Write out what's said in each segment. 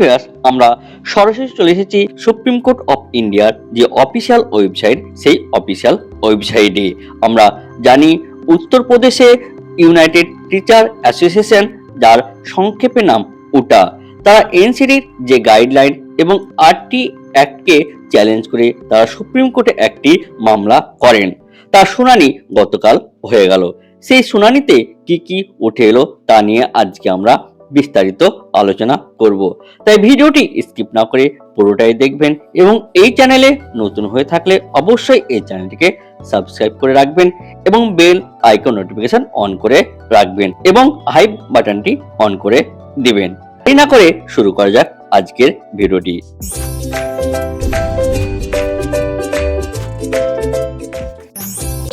Viewers, আমরা সরাসরি চলে এসেছি সুপ্রিম কোর্ট অফ ইন্ডিয়ার যে অফিসিয়াল ওয়েবসাইট সেই অফিসিয়াল ওয়েবসাইটে আমরা জানি উত্তরপ্রদেশে ইউনাইটেড টিচার অ্যাসোসিয়েশন যার সংক্ষেপে নাম উটা তারা এনসিডির যে গাইডলাইন এবং আরটি অ্যাক্টকে চ্যালেঞ্জ করে তারা সুপ্রিম কোর্টে একটি মামলা করেন। তার শুনানি গতকাল হয়ে গেল। সেই শুনানিতে কি কি উঠে এলো তা নিয়ে আজকে আমরা বিস্তারিত আলোচনা করব। তাই ভিডিওটি স্কিপ না করে পুরোটাই দেখবেন এবং এই চ্যানেলে নতুন হয়ে থাকলে অবশ্যই এই চ্যানেলটিকে সাবস্ক্রাইব করে রাখবেন এবং বেল আইকন নোটিফিকেশন অন করে রাখবেন এবং হাইপ বাটনটি অন করে দিবেন। এই না করে শুরু করা যাক আজকের ভিডিওটি।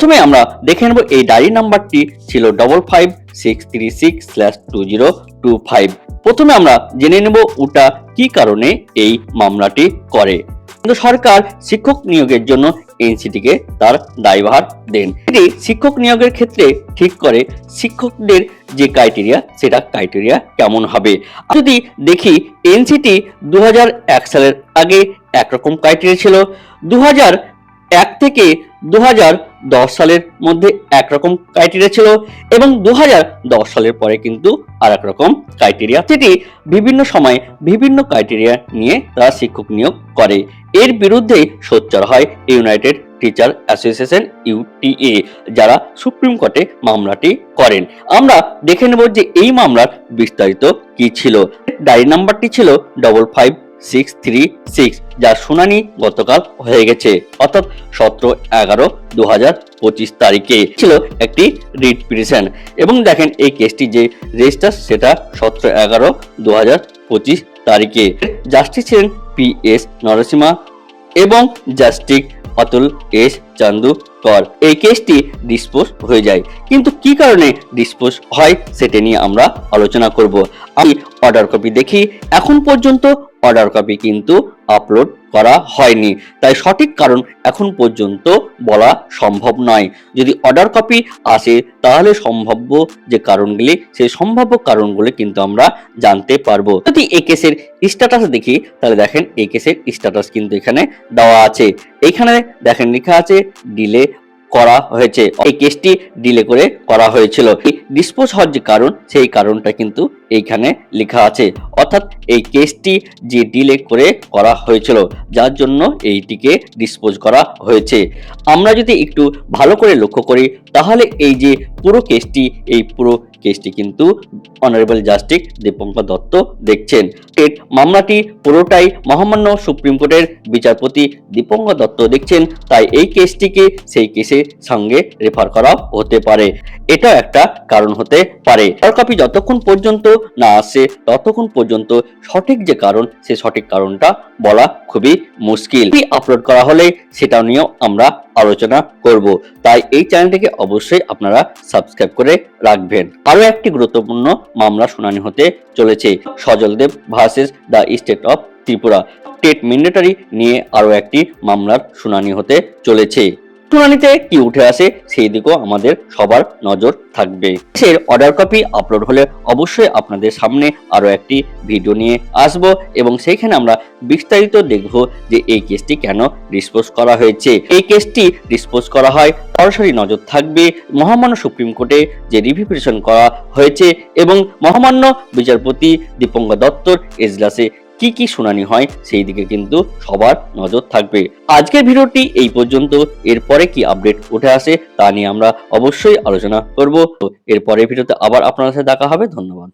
প্রথমে আমরা দেখে নেব এই ডায়েরি নাম্বারটি ছিল double five six three six slash two zero two five প্রথমে আমরা জেনে নেব ওটা কি কারণে এই মামলাটি করে। কিন্তু সরকার শিক্ষক নিয়োগের জন্য এনসিটিকে তার দায়ভার দেন। এটি শিক্ষক নিয়োগের ক্ষেত্রে ঠিক করে শিক্ষকদের যে ক্রাইটেরিয়া সেটা ক্রাইটেরিয়া কেমন হবে? যদি দেখি এনসিটি দু হাজার এক সালের আগে একরকম ক্রাইটেরিয়া ছিল। দু এক থেকে দু সালের মধ্যে একরকম ক্রাইটেরিয়া ছিল এবং দু সালের পরে কিন্তু আর এক রকম ক্রাইটেরিয়া সেটি বিভিন্ন সময়ে বিভিন্ন ক্রাইটেরিয়া নিয়ে তারা শিক্ষক নিয়োগ করে। এর বিরুদ্ধে সোচ্চার হয় ইউনাইটেড টিচার অ্যাসোসিয়েশন ইউটিএ যারা সুপ্রিম কোর্টে মামলাটি করেন। আমরা দেখে নেব যে এই মামলার বিস্তারিত কি ছিল। ডায়েরি নাম্বারটি ছিল double five six three six যার শুনানি গতকাল হয়ে গেছে। অর্থাৎ সতেরো এগারো দু হাজার পঁচিশ তারিখে ছিল একটি রিট পিটিশন। এবং দেখেন, এই কেসটি যে রেজিস্টার, সেটা সতেরো এগারো দু হাজার পঁচিশ তারিখে। জাস্টিস ছিলেন পি এস নরসিমা এবং জাস্টিক অতুল এস চান্দু কর এই কেসটি ডিসপোজ হয়ে যায়। কিন্তু কি কারণে ডিসপোজ হয় সেটা নিয়ে আমরা আলোচনা করব। আমি অর্ডার কপি দেখি, এখন পর্যন্ত অর্ডার কপি কিন্তু আপলোড করা হয়নি। তাই সঠিক কারণ এখন পর্যন্ত বলা সম্ভব নয়। যদি অর্ডার কপি আসে, তাহলে সম্ভাব্য যে কারণগুলি, সেই সম্ভাব্য কারণগুলি কিন্তু আমরা জানতে পারব। যদি এই কেসের স্ট্যাটাস দেখি, তাহলে দেখেন এই কেসের স্ট্যাটাস কিন্তু এখানে দেওয়া আছে। এখানে দেখেন লেখা আছে ডিলে করা হয়েছে। এই কেসটি ডিলে করে করা হয়েছিল। ডিসপোজ হওয়ার যে কারণ, সেই কারণটা কিন্তু এইখানে লেখা আছে। অর্থাৎ এই কেসটি যে ডিলে করে করা হয়েছিল, যার জন্য এইটিকে ডিসপোজ করা হয়েছে। আমরা যদি একটু ভালো করে লক্ষ্য করি, তাহলে এই যে পুরো কেসটি এই পুরো কেসটি কিন্তু অনারেবল জাস্টিস দীপঙ্কর দত্ত দেখছেন। এর মামলাটি পুরোটাই মহামান্য সুপ্রিম কোর্টের বিচারপতি দীপঙ্কর দত্ত দেখছেন, তাই এই কেসটিকে সেই কেসের সঙ্গে রেফার করা হতে পারে। এটা একটা কারণ হতে পারে। আর কপি যতক্ষণ পর্যন্ত না আসে, ততক্ষণ পর্যন্ত সঠিক যে কারণ, সে সঠিক কারণটা বলা খুবই মুশকিল। আপলোড করা হলে সেটা নিয়েও আমরা আলোচনা করব। তাই এই চ্যানেলটিকে অবশ্যই আপনারা সাবস্ক্রাইব করে রাখবেন। আরও একটি গুরুত্বপূর্ণ মামলা শুনানি হতে চলেছে। Sajaldeb versus the state of Tripura. TET mandatory নিয়ে আরও একটি মামলার শুনানি হতে চলেছে। শুনানিতে কি উঠে আসে সেই দিকেও আমাদের সবার নজর থাকবে। এর অর্ডার কপি আপলোড হলে অবশ্যই আপনাদের সামনে আরও একটি ভিডিও নিয়ে আসব এবং সেইখানে আমরা বিস্তারিত দেখব যে এই কেসটি কেন ডিসপোজ করা হয়েছে। এই কেসটি ডিসপোজ করা হয়, সরাসরি নজর থাকবে মহামান্য সুপ্রিম কোর্টে যে রিভিউ পিটিশন করা হয়েছে এবং মহামান্য বিচারপতি দীপঙ্কর দত্তর এজলাসে কি কি শুনানি হয় সেই দিকে কিন্তু সবার নজর থাকবে। আজকের ভিডিওটি এই পর্যন্ত। এরপরে কি আপডেট উঠে আসে তা নিয়ে আমরা অবশ্যই আলোচনা করব। এরপরে ভিডিওতে আবার আপনার সাথে দেখা হবে। ধন্যবাদ।